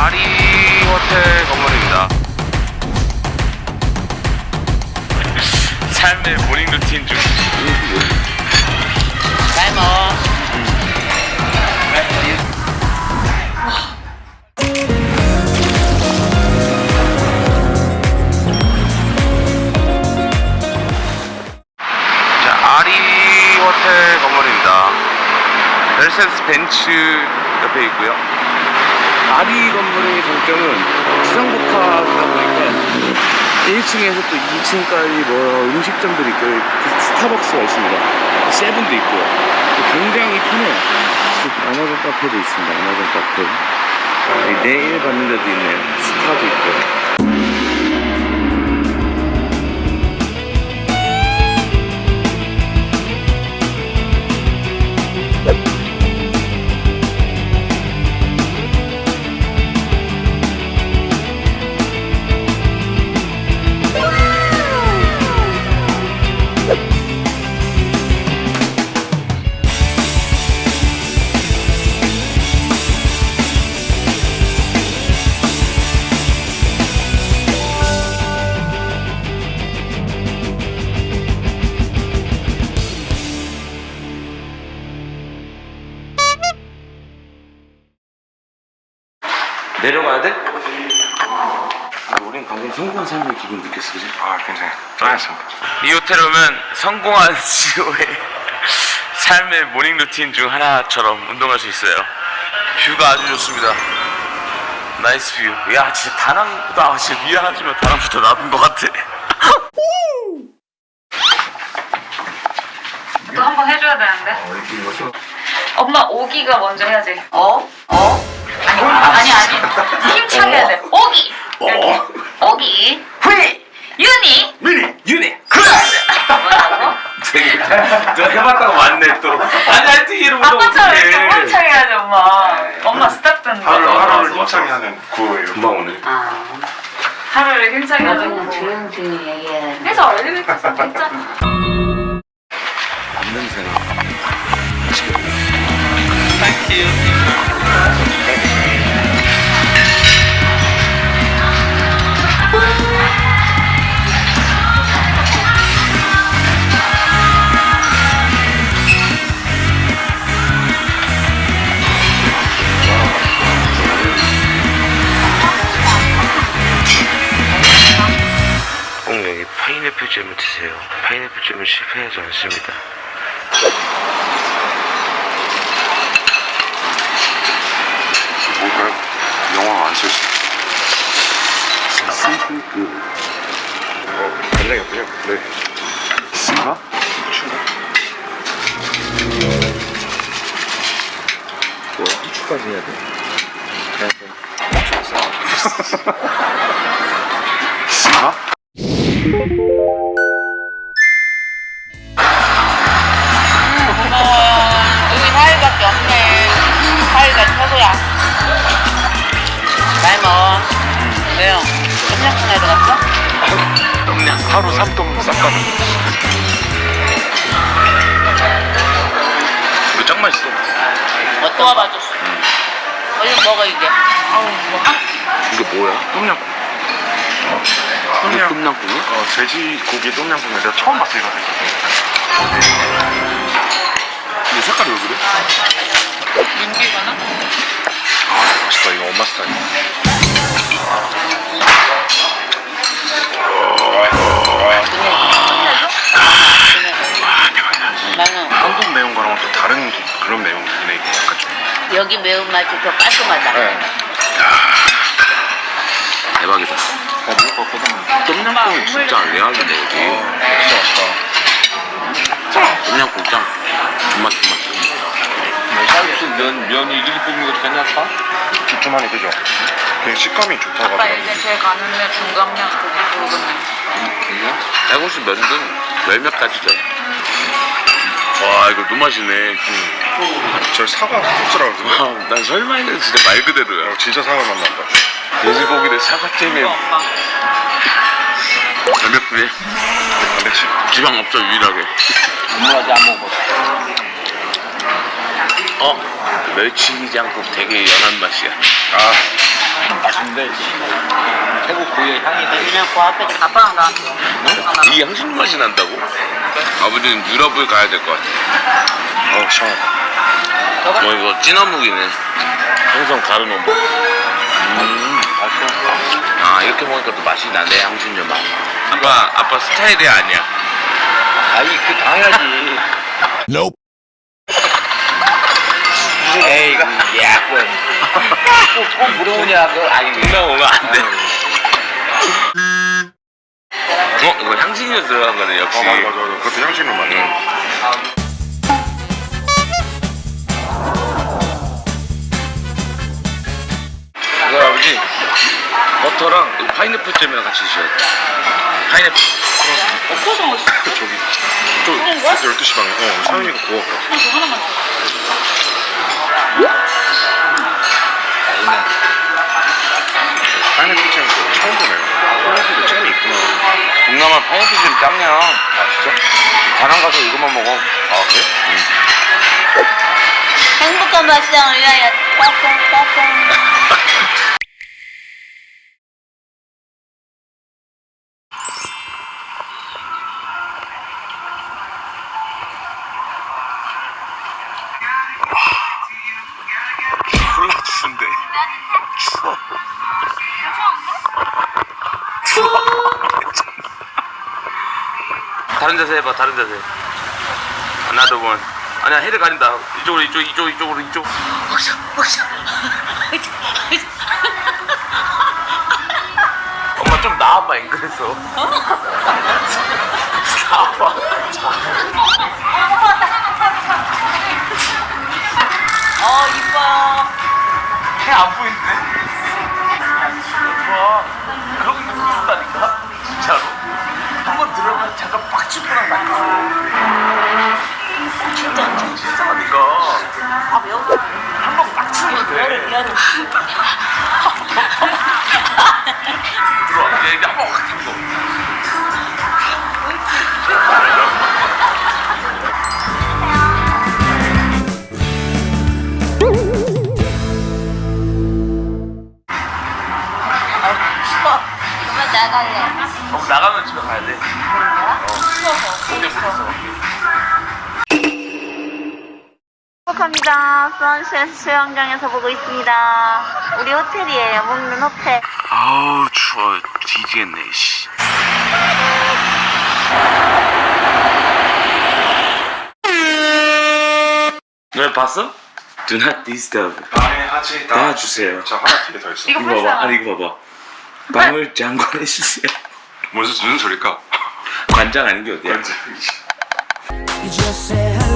아리 호텔 건물입니다. 삶의 모닝 루틴 중. 잘 먹어. 자, 아리 호텔 건물입니다. 멜세스 벤츠 옆에 있고요. 아리 건물의 장점은 지상복합이다 보니까 1층에서 또 2층까지 뭐 음식점들이 있고 그 스타벅스가 있습니다. 세븐도 있고요. 굉장히 편해요. 아마존 카페도 있습니다. 아마존 카페. 아, 내일 받는 데도 있네요. 스타도 있고요. 아, 우린 방금 성공한 삶의 기분 느꼈어, 그지? 아 굉장히 짠했습니다. 이 호텔 오면 성공한 CEO의 삶의 모닝 루틴 중 하나처럼 운동할 수 있어요. 뷰가 아주 좋습니다. 나이스 뷰. 야, 진짜 다낭보다, 아, 진짜 미안하지만 다낭보다 나은 것 같아. 이거 한번 해줘야 되는데. 엄마 오기가 먼저 해야지. 어? 어? 아니 아니 아니. 힘차게 해야 돼. 오기. 이렇게. 오기. 휘! 유니. 미니! 유니! 뭐라고? 너 해봤다고 맞네, 또. 아니, 알티기로 아빠처럼 이렇게 힘차게 해야지 엄마. 엄마 스탑 된다. 하루, 맞아, 하루를 맞아, 힘차게 맞아. 하는 구호예요. 금방 오네. 아. 하루를 힘차게 나중에 하자고. 얘기해야 돼. 그래서 엘리베이터 했잖아. 밥 냄새나. 잼을 드세요. 파인애플 잼은 실패하지 않습니다. 뭘까요? 영어 안 쓸 수. 어, 간장이었군요. 네. 스가? 후추가? 뭐야? 후추까지 해야 돼. 스가? 여기 깜냥콩에 들어갔어? 그냥 하루 삼동 싹가는. 이거 짱 맛있어. 어, 또 와봐줬어. 얼른 먹어, 이제. 아우, 뭐. 이게 뭐야? 똠양꿍. 이게 똠양. 끝났구나? 어, 돼지고기 똠양꿍에 내가 처음 봤어 이거. 이게 색깔이 왜 그래? 윤기가 나? 아, 맛있다. 이거 엄마 스타일. 나는 한국 매운 거랑 또 다른 그런 매운이네. 이게 약간 좀. 여기 매운맛이 더 깔끔하다. 네. 대박이다. 어, 먹을 거 없거든. 똠양꿍이 진짜 레알이네, 여기. 진짜 맛있다. 똠양꿍 짱. 존맛, 존맛. 쌀국수 면, 면이 이렇게 뽑는 것도 괜찮다? 두툼하니 그죠? 되게 식감이 좋다고 아빠 하더라고. 이제 제일 가는데 중감량 그거 모르겠네. 해고수 면은 열몇 가지죠. 와, 이거 너무 맛있네. 저 사과 소스라고 그러던데? 와, 난 설마 했는데 진짜 말 그대로야. 어, 진짜 사과 맛 난다. 돼지고기를 사과잼에 엄마. 담백부에 그렇지. 지방 없죠, 유일하게. 엄마한테 안 먹어. 어? 멸치장국 되게 연한 맛이야. 아, 근데 태국 고유의 향이 나. 그냥 그 앞에 아빠랑 나. 이게 향신료 맛이 난다고? 아버지는 유럽을 가야 될 것 같아. 어 시원하다. 뭐 이거 찐어묵이네. 항상 다른 어묵. 음 맛있어. 아 이렇게 먹으니까 또 맛이 나네 향신료 맛. 아빠 아빠 스타일이 아니야. 아이 그다 해야지. 에이 그 야권. 꼭 물어오냐 그 아니 분명 오면 안 돼. 어 이거 향신료 들어간 거네 역시. 어 맞아 맞아 맞아. 그것도 향신료 맞아. 이거 아버지 버터랑 파인애플 잼이랑 같이 드셔야 돼. 파인애플. 없어서 먹었어. 저기 저 12시 방에 어 사연이가 구웠거든. 그래서 하나만 줘. 잼 짱이야. 아 진짜? 다낭 가서 이것만 먹어. 아 그래? 행복한 맛이랑 위하여 빠뽕빠뽕. 다른 자세 해봐 다른 자세. 하나도 원 아니야 해를 가린다. 이쪽으로 이쪽 이쪽 이쪽으로 이쪽. 엄마 좀 나와봐 앵글에서. 나와봐. 어 빡치면 돼 미안해. 들어 선셋 수영장에서 보고 있습니다. 우리 호텔이에요. 먹는 호텔. 아우 추워 뒤지겠네 씨 너 봤어? Do not disturb 방해하지 다 주세요. 자 하나 뒤에 더 있어. 이거 이거 봐봐 아니 이거 봐봐 방을 장관해 주세요 무슨 무슨 소리일까? 관장 아닌 게 어디야. You just say hello.